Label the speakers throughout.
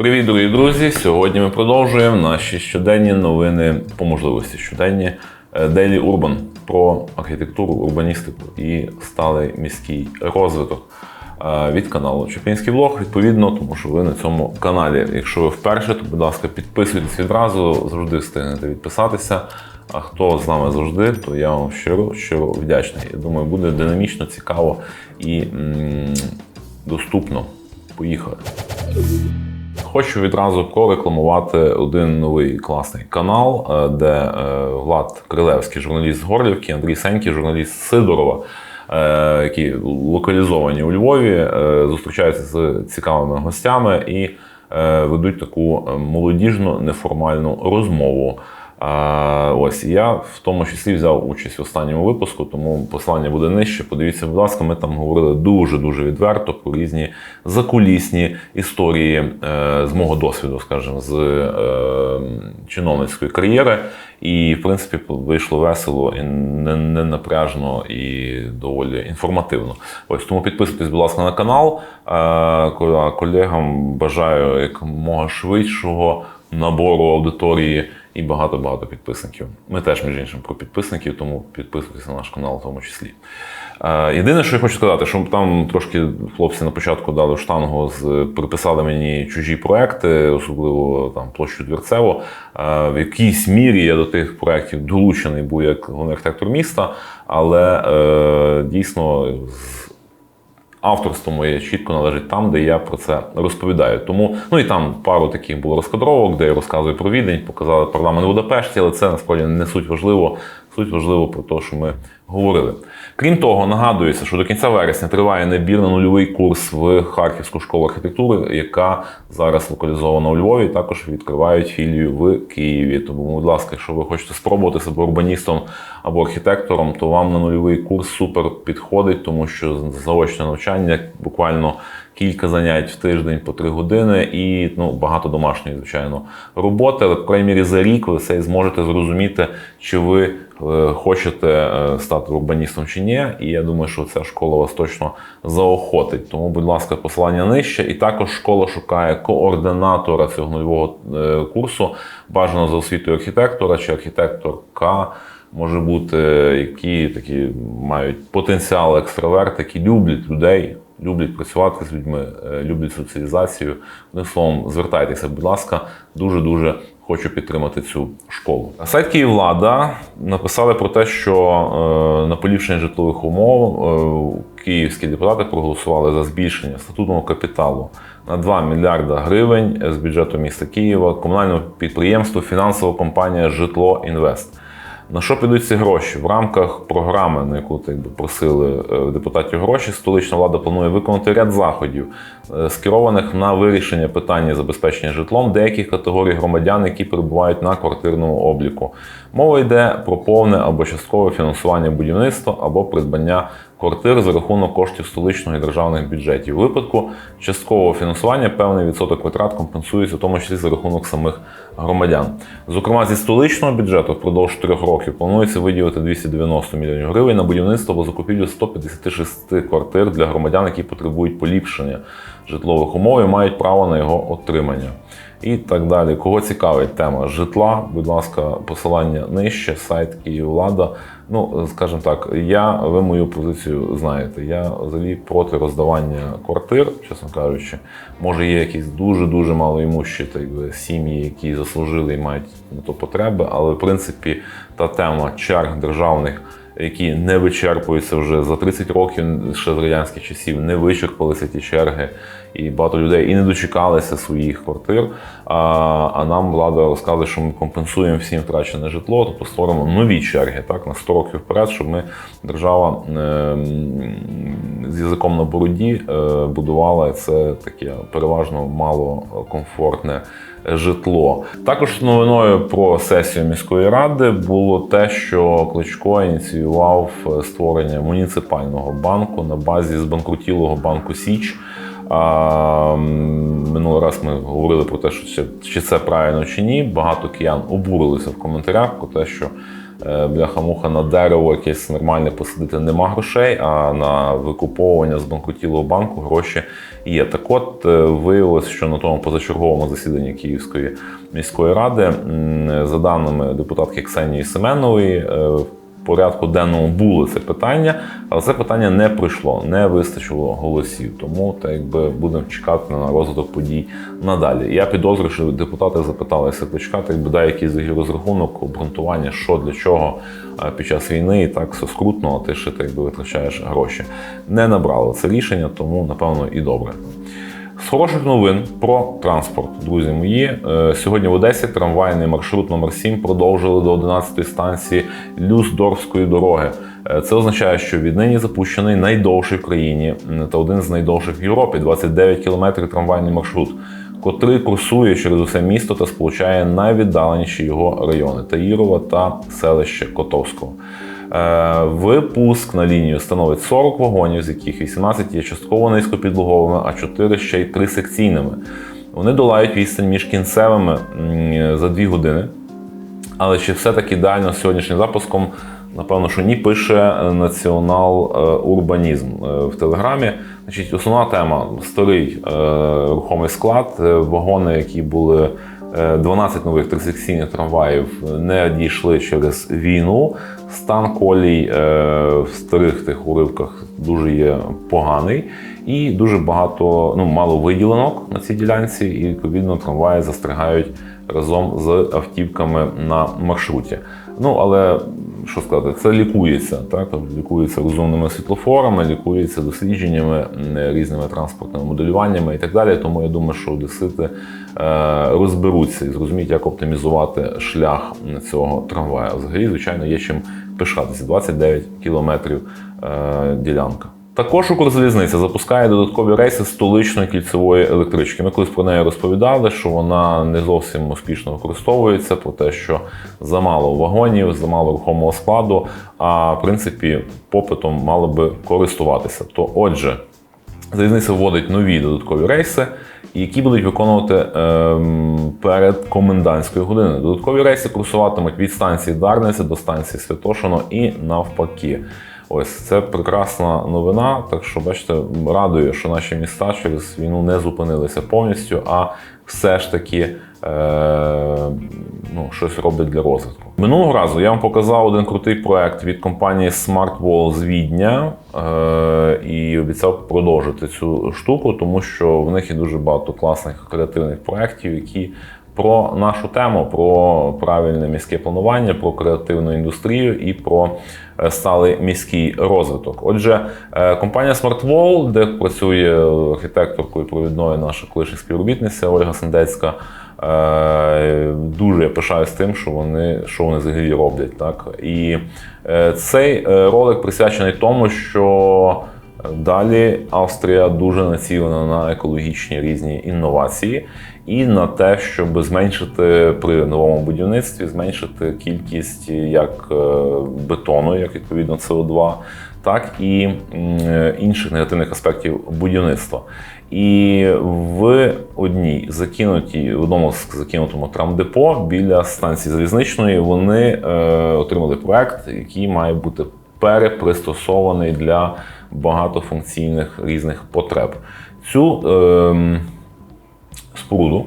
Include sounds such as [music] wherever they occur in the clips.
Speaker 1: Привіт, дорогі друзі! Сьогодні ми продовжуємо наші щоденні новини по можливості. Щоденні е, Daily Urban про архітектуру, урбаністику і сталий міський розвиток е, від каналу Чупінський влог. Відповідно, тому що ви на цьому каналі. Якщо ви вперше, то будь ласка, підписуйтесь відразу, завжди встигнете відписатися. А хто з нами завжди, то я вам щиро щиро вдячний. Я думаю, буде динамічно, цікаво і м, доступно. Поїхали. Хочу відразу прорекламувати один новий класний канал, е, де е, Влад Крилевський, журналіст з Горлівки, Андрій Сенький, журналіст Сидорова, е, які локалізовані у Львові, зустрічаються з цікавими гостями і ведуть таку молодіжну неформальну розмову. Ось я в тому числі взяв участь в останньому випуску, тому послання буде нижче. Подивіться, будь ласка, ми там говорили дуже дуже відверто про різні закулісні історії е, з мого досвіду, скажімо, з е, чиновницької кар'єри. І, в принципі, вийшло весело і не, не напряжно і доволі інформативно. Ось тому підписуйтесь, будь ласка, на канал. Е, колегам бажаю якомога швидшого набору аудиторії і багато-багато підписників. Ми теж, між іншим, про підписників, тому підписуйтесь на наш канал в тому числі. Е, Єдине, що я хочу сказати, що там трошки хлопці на початку дали штангу, з, приписали мені чужі проекти, особливо там площу Двірцево. Е, В якійсь мірі я до тих проєктів долучений був як архітектор міста, але е, дійсно з авторство моє чітко належить там, де я про це розповідаю. Тому, ну і там пару таких було розкадровок, де я розказую про відень, показали парламент Будапешті, але це насправді не суть важливо. Суть важливо про те, що ми говорили. Крім того, нагадується, що до кінця вересня триває набір на нульовий курс в Харківську школу архітектури, яка зараз локалізована у Львові. Також відкривають філію в Києві. Тому, будь ласка, якщо ви хочете спробувати себе урбаністом або архітектором, то вам на нульовий курс супер підходить, тому що заочне навчання буквально кілька занять в тиждень по три години і ну, багато домашньої, звичайно, роботи. Але, по мірі, за рік ви все зможете зрозуміти, чи ви е, хочете е, стати урбаністом чи ні. І я думаю, що ця школа вас точно заохотить. Тому, будь ласка, посилання нижче. І також школа шукає координатора цього нульового е, курсу, бажано за освітою архітектора чи архітекторка. Може бути, які такі мають потенціал екстраверт, які люблять людей, люблять працювати з людьми, е, люблять соціалізацію. Одним словом, звертайтеся, будь ласка, дуже дуже хочу підтримати цю школу. Сайт Київлада написали про те, що е, на поліпшення житлових умов е, київські депутати проголосували за збільшення статутного капіталу на 2 мільярда гривень з бюджету міста Києва, комунального підприємства, фінансова компанія Житло Інвест. На що підуть ці гроші? В рамках програми, на яку так би, просили е, депутатів гроші, столична влада планує виконати ряд заходів, е, скерованих на вирішення питання забезпечення житлом деяких категорій громадян, які перебувають на квартирному обліку. Мова йде про повне або часткове фінансування будівництва або придбання квартир за рахунок коштів столичного і державних бюджетів. У випадку часткового фінансування певний відсоток витрат компенсується, в тому числі за рахунок самих громадян. Зокрема, зі столичного бюджету впродовж трьох років планується виділити 290 мільйонів гривень на будівництво або закупівлю 156 квартир для громадян, які потребують поліпшення житлових умов і мають право на його отримання. І так далі. Кого цікавить тема житла, будь ласка, посилання нижче, сайт Київлада. Ну, скажімо так, я, ви мою позицію знаєте. Я взагалі проти роздавання квартир, чесно кажучи. Може, є якісь дуже-дуже малоімущі сім'ї, які заслужили і мають на то потреби, але в принципі та тема черг державних. Які не вичерпуються вже за 30 років ще з радянських часів, не вичерпалися ті черги, і багато людей і не дочекалися своїх квартир. А, а нам влада розказує, що ми компенсуємо всім втрачене житло, тобто створимо нові черги так, на 100 років вперед, щоб ми держава е, з язиком на бороді е, будувала це таке переважно малокомфортне житло. Також новиною про сесію міської ради було те, що Кличко ініціював створення муніципального банку на базі збанкрутілого банку Січ. А, минулий раз ми говорили про те, що це, чи це правильно чи ні. Багато киян обурилися в коментарях про те, що е, бляха-муха на дерево якесь нормальне посадити нема грошей, а на викуповування з банкрутілого банку гроші є. Так от е, виявилось, що на тому позачерговому засіданні Київської міської ради, за даними депутатки Ксенії Семенової, е, порядку денному було це питання, але це питання не пройшло, не вистачило голосів. Тому так якби будемо чекати на розвиток подій надалі. Я підозрюю, що депутати запиталися почекати, якби дай якийсь розрахунок, обґрунтування, що для чого е, під час війни і так все скрутно, а ти ще так якби витрачаєш гроші. Не набрали це рішення, тому напевно і добре. З хороших новин про транспорт, друзі мої. Е, Сьогодні в Одесі трамвайний маршрут номер 7 продовжили до 11-ї станції Люсдорфської дороги. Е, Це означає, що віднині запущений найдовший в країні та один з найдовших в Європі 29 кілометрів трамвайний маршрут, котрий курсує через усе місто та сполучає найвіддаленіші його райони Таїрова та селище Котовського. Е, Випуск на лінію становить 40 вагонів, з яких 18 є частково низькопідлоговими, а 4 ще й трисекційними. Вони долають відстань між кінцевими за 2 години. Але чи все-таки ідеально з сьогоднішнім запуском? Напевно, що ні пише націонал е, урбанізм е, в телеграмі. Значить, основна тема старий рухомий склад, вагони, які були 12 нових трисекційних трамваїв, не дійшли через війну. Стан колій е, в старих тих уривках дуже є поганий, і дуже багато, ну мало виділенок на цій ділянці, і відповідно трамваї застрягають разом з автівками на маршруті. Ну але що сказати, це лікується, так тобто лікується розумними світлофорами, лікується дослідженнями, різними транспортними моделюваннями і так далі. Тому я думаю, що одесити е, розберуться і зрозуміють, як оптимізувати шлях цього трамвая. Взагалі, звичайно, є чим пишатися. 29 кілометрів е, ділянка. Також Укрзалізниця запускає додаткові рейси столичної кільцевої електрички. Ми колись про неї розповідали, що вона не зовсім успішно використовується, про те, що замало вагонів, замало рухомого складу, а в принципі попитом мало би користуватися. То отже, залізниця вводить нові додаткові рейси, які будуть виконувати ем, перед комендантською годиною. Додаткові рейси курсуватимуть від станції Дарниця до станції Святошино і навпаки. Ось це прекрасна новина. Так що, бачите, радує, що наші міста через війну не зупинилися повністю, а все ж таки е, ну, щось роблять для розвитку. Минулого разу я вам показав один крутий проект від компанії SmartWall з Відня е, і обіцяв продовжити цю штуку, тому що в них є дуже багато класних креативних проєктів, які про нашу тему, про правильне міське планування, про креативну індустрію і про е, сталий міський розвиток. Отже, е, компанія SmartWall, де працює архітекторкою провідною наша колишня співробітниця Ольга Сендецька. е, Дуже я пишаюсь тим, що вони що вони взагалі роблять. Так? І цей ролик присвячений тому, що Далі Австрія дуже націлена на екологічні різні інновації і на те, щоб зменшити при новому будівництві, зменшити кількість як е, бетону, як відповідно СО2, так і інших негативних аспектів будівництва. І в одній закинутій, в одному з закинутому трамдепо біля станції залізничної вони е, отримали проект, який має бути перепристосований для багатофункційних різних потреб. Цю ем, споруду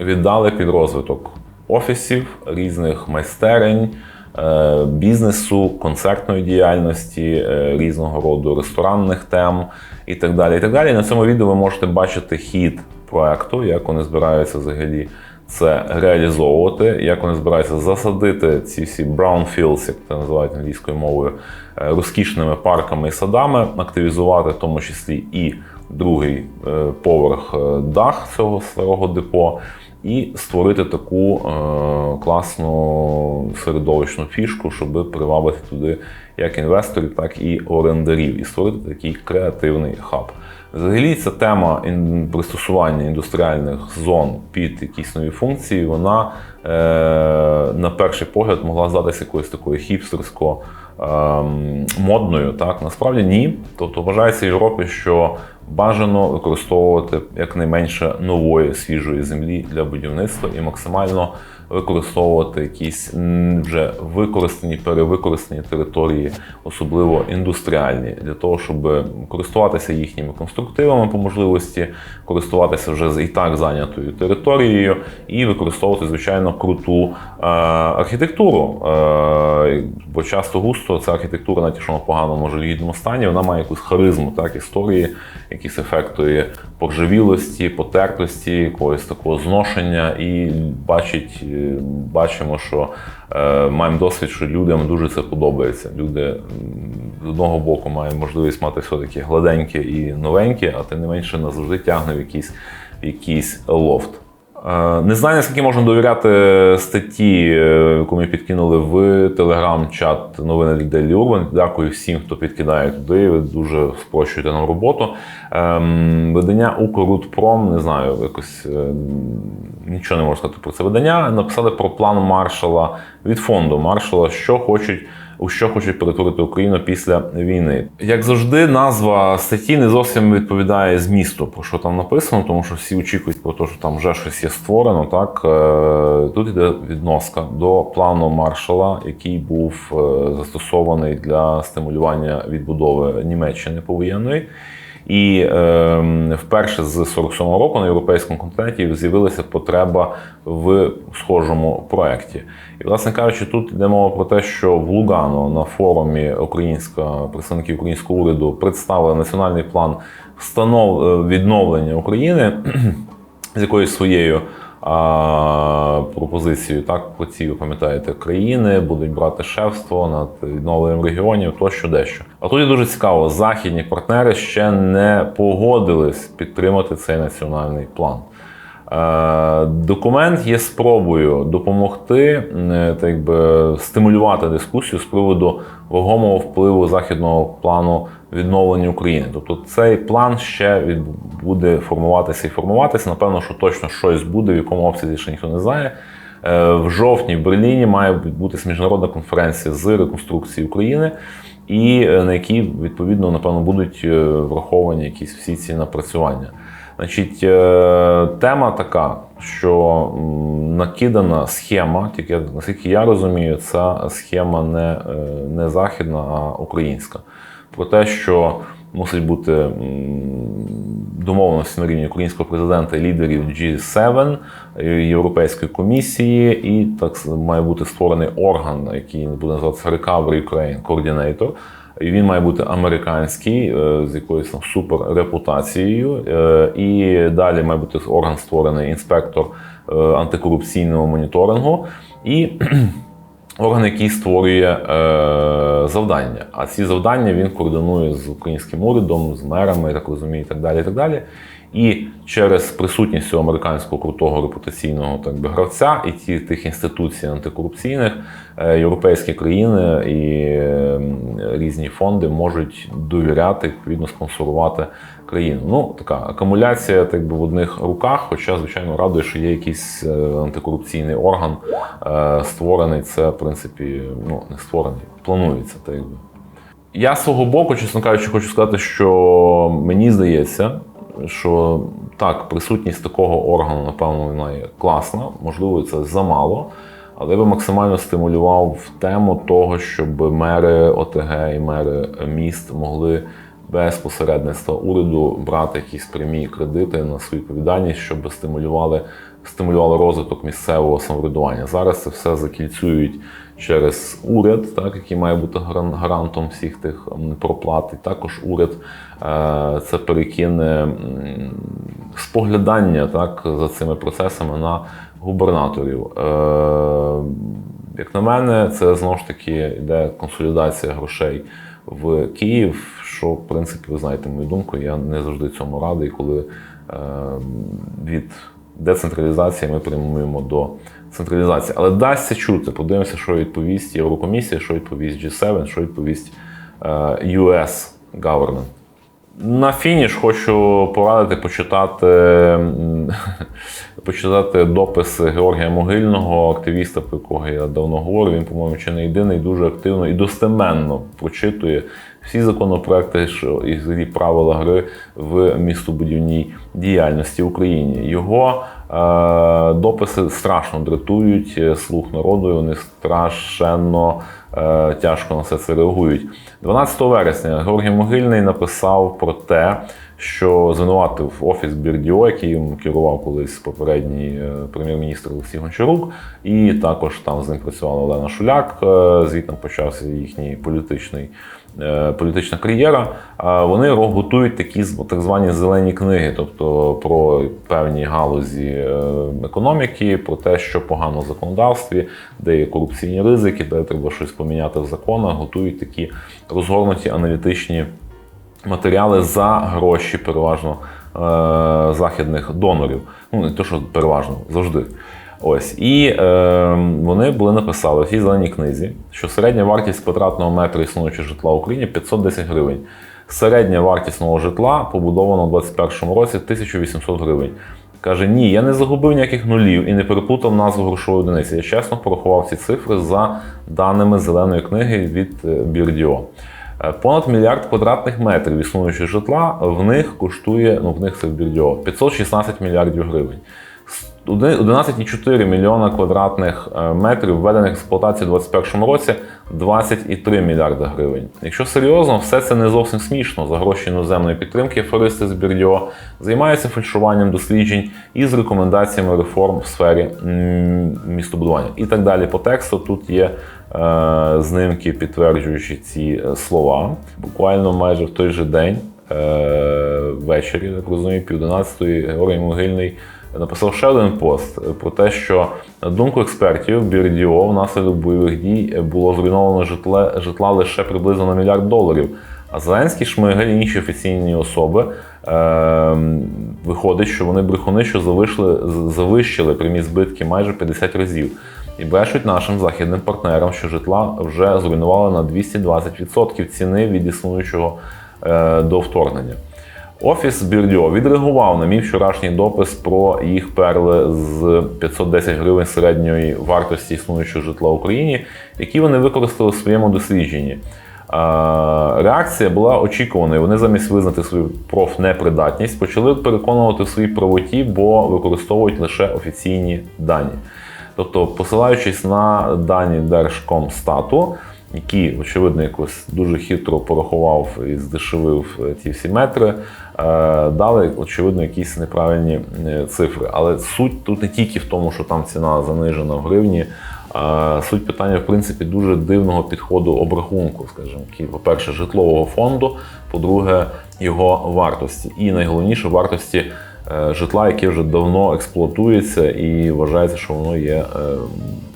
Speaker 1: віддали під розвиток офісів, різних майстерень, е, бізнесу, концертної діяльності, е, різного роду ресторанних тем і так далі. І так далі. На цьому відео ви можете бачити хід проекту, як вони збираються взагалі це реалізовувати, як вони збираються засадити ці всі brownfields, як це називають англійською мовою, е, розкішними парками і садами, активізувати в тому числі і другий е, поверх е, дах цього старого депо. І створити таку класну середовищну фішку, щоб привабити туди як інвесторів, так і орендарів, і створити такий креативний хаб. Взагалі, ця тема пристосування індустріальних зон під якісь нові функції, вона е, на перший погляд могла здатися якоюсь такою хіпстерсько ем, модною. Так насправді ні. Тобто вважається в Європі, що бажано використовувати якнайменше нової свіжої землі для будівництва і максимально використовувати якісь вже використані, перевикористані території, особливо індустріальні, для того, щоб користуватися їхніми конструктивами по можливості, користуватися вже з і так зайнятою територією і використовувати, звичайно, круту е, архітектуру. Е, бо часто густо ця архітектура, навіть якщо вона в поганому жалюгідному стані, вона має якусь харизму, так, історії, якісь ефекти поржавілості, потертості, якогось такого зношення, і бачить, бачимо, що е, маємо досвід, що людям дуже це подобається. Люди з одного боку мають можливість мати все таки гладеньке і новеньке, а тим не менше назавжди тягне в якийсь, якийсь лофт. Е, Не знаю, наскільки можна довіряти статті, е, яку ми підкинули в телеграм-чат новини Daily Urban. Дякую всім, хто підкидає туди. Ви дуже спрощуєте нам роботу. Ем, Видання Укррудпром, не знаю, якось е, нічого не можу сказати про це видання. Написали про план маршала від фонду маршала, що хочуть. У що хочуть перетворити Україну після війни, як завжди, назва статті не зовсім відповідає змісту, про що там написано, тому що всі очікують про те, що там вже щось є створено. Так Е, тут йде відноска до плану маршала, який був е, застосований для стимулювання відбудови Німеччини повоєнної. І е, вперше з 47-го року на європейському континенті з'явилася потреба в схожому проєкті. І, власне кажучи, тут йде мова про те, що в Лугано на форумі українська представників українського уряду представили національний план встанов відновлення України [clears throat] з якоюсь своєю а, пропозицією. Так, цій, ви пам'ятаєте, країни будуть брати шефство над відновленням регіонів, тощо дещо. А тут є дуже цікаво, західні партнери ще не погодились підтримати цей національний план. Е, Документ є спробою допомогти е, так би, стимулювати дискусію з приводу вагомого впливу західного плану відновлення України. Тобто цей план ще від, буде формуватися і формуватися. Напевно, що точно щось буде, в якому обсязі ще ніхто не знає. Е, В жовтні в Берліні має відбутися міжнародна конференція з реконструкції України, і е, на якій відповідно напевно будуть е, враховані якісь всі ці напрацювання. Значить, тема така, що накидана схема, тільки наскільки я розумію, ця схема не, не західна, а українська. Про те, що мусить бути домовленості на рівні українського президента лідерів G7, е, Європейської комісії, і так має бути створений орган, який буде називатися Recovery Ukraine Coordinator. І він має бути американський е, з якоюсь там суперрепутацією. Е, І далі має бути орган створений інспектор антикорупційного моніторингу. І орган, який створює е, завдання. А ці завдання він координує з українським урядом, з мерами, так розумію, і так далі. І так далі. І через присутність цього американського крутого репутаційного так би гравця і ті тих інституцій антикорупційних е, європейські країни і е, різні фонди можуть довіряти відповідно спонсорувати країну. Ну така акумуляція, так би в одних руках. Хоча, звичайно, радує, що є якийсь е, антикорупційний орган е, створений. Це в принципі ну не створений, планується так якби. Я з свого боку, чесно кажучи, хочу сказати, що мені здається, що так, присутність такого органу, напевно, вона є класна, можливо, це замало, але я би максимально стимулював тему того, щоб мери ОТГ і мери міст могли без посередництва уряду брати якісь прямі кредити на свою відповідальність, щоб стимулювали, стимулювали розвиток місцевого самоврядування. Зараз це все закільцюють через уряд, так, який має бути гарантом всіх тих проплат. І також уряд е, це перекине споглядання так, за цими процесами на губернаторів. Е, як на мене, це знову ж таки йде консолідація грошей в Київ, що, в принципі, ви знаєте мою думку, я не завжди цьому радий, коли е, від децентралізації ми прямуємо до централізації. Але дасться чути, подивимося, що відповість Єврокомісія, що відповість G7, що відповість е, US Government. На фініш хочу порадити почитати, [laughs] почитати допис Георгія Могильного, активіста, про якого я давно говорю. Він, по-моєму, чи не єдиний, дуже активно і достеменно прочитує всі законопроекти, що і правила гри в містобудівній діяльності в Україні. Його е, дописи страшно дратують е, слух народу. і Вони страшенно е, тяжко на все це реагують. 12 вересня Георгій Могильний написав про те, що звинуватив офіс Бірдіо, який йому керував колись попередній е, прем'єр-міністр Олексій Гончарук, і також там з ним працювала Олена Шуляк. е, Звідти почався їхній політичний. Е, Політична кар'єра, вони готують такі так звані зелені книги, тобто про певні галузі е, економіки, про те, що погано в законодавстві, де є корупційні ризики, де треба щось поміняти в законах, готують такі розгорнуті аналітичні матеріали за гроші, переважно е, західних донорів. Ну, не те, що переважно, завжди. Ось. І е, вони були написали в цій зеленій книзі, що середня вартість квадратного метра існуючого житла в Україні 510 гривень. Середня вартість нового житла побудована у 2021 році 1800 гривень. Каже, ні, я не загубив ніяких нулів і не переплутав назву грошової одиниці. Я чесно порахував ці цифри за даними зеленої книги від е, Бірдіо. Е, Понад мільярд квадратних метрів існуючого житла в них коштує, ну в них це в Бірдіо, 516 мільярдів гривень. С- один- 11,4 мільйона квадратних е, метрів введених в експлуатацію у 2021 році 23 мільярда гривень. Якщо серйозно, все це не зовсім смішно. За гроші іноземної підтримки аферисти з Бірдіо займаються фальшуванням досліджень і з рекомендаціями реформ в сфері містобудування. І так далі по тексту тут є е, знимки, підтверджуючи ці е, слова. Буквально майже в той же день, е, ввечері, так розумію, пів 11 Георгій Могильний написав ще один пост е, про те, що на думку експертів, Бірдіо внаслідок бойових дій було зруйновано житле, житла лише приблизно на мільярд доларів. А Зеленський Шмигаль і інші офіційні особи е, виходить, що вони брехуни, що завишли, завищили прямі збитки майже 50 разів. І брешуть нашим західним партнерам, що житла вже зруйнували на 220% ціни від існуючого е, до вторгнення. Офіс Бірдіо відреагував на мій вчорашній допис про їх перли з 510 гривень середньої вартості існуючого житла в Україні, які вони використали в своєму дослідженні. Реакція була очікуваною. Вони замість визнати свою профнепридатність почали переконувати в своїй правоті, бо використовують лише офіційні дані. Тобто, посилаючись на дані Держкомстату, які, очевидно, якось дуже хитро порахував і здешевив е, ці всі метри, е, дали, очевидно, якісь неправильні е, цифри. Але суть тут не тільки в тому, що там ціна занижена в гривні. Суть питання, в принципі, дуже дивного підходу обрахунку, скажімо, по-перше, житлового фонду, по-друге, його вартості. І найголовніше вартості е, житла, яке вже давно експлуатується і вважається, що воно є е,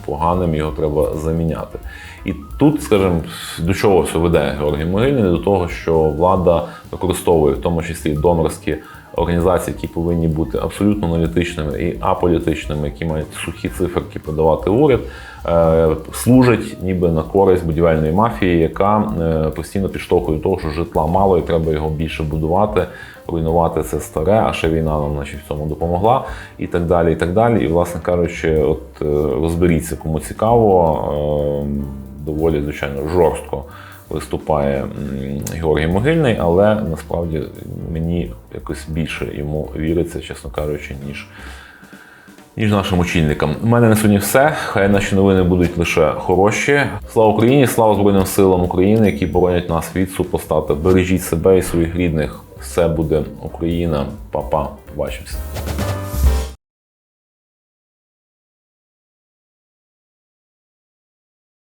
Speaker 1: поганим, його треба заміняти. І тут, скажімо, до чого все веде Георгій Могильний? До того, що влада використовує в тому числі донорські організації, які повинні бути абсолютно аналітичними і аполітичними, які мають сухі циферки подавати уряд, е, служать ніби на користь будівельної мафії, яка е, постійно підштовхує того, що житла мало і треба його більше будувати, руйнувати це старе, а ще війна нам значить, в цьому допомогла, і так далі. І так далі. І, власне кажучи, от е, розберіться, кому цікаво, доволі, звичайно, жорстко виступає Георгій Могильний, але насправді мені якось більше йому віриться, чесно кажучи, ніж. Ніж нашим очільникам. У мене на сьогодні все. Хай наші новини будуть лише хороші. Слава Україні! Слава Збройним силам України, які боронять нас від супостата. Бережіть себе і своїх рідних. Все буде Україна. Па-па. Побачимося.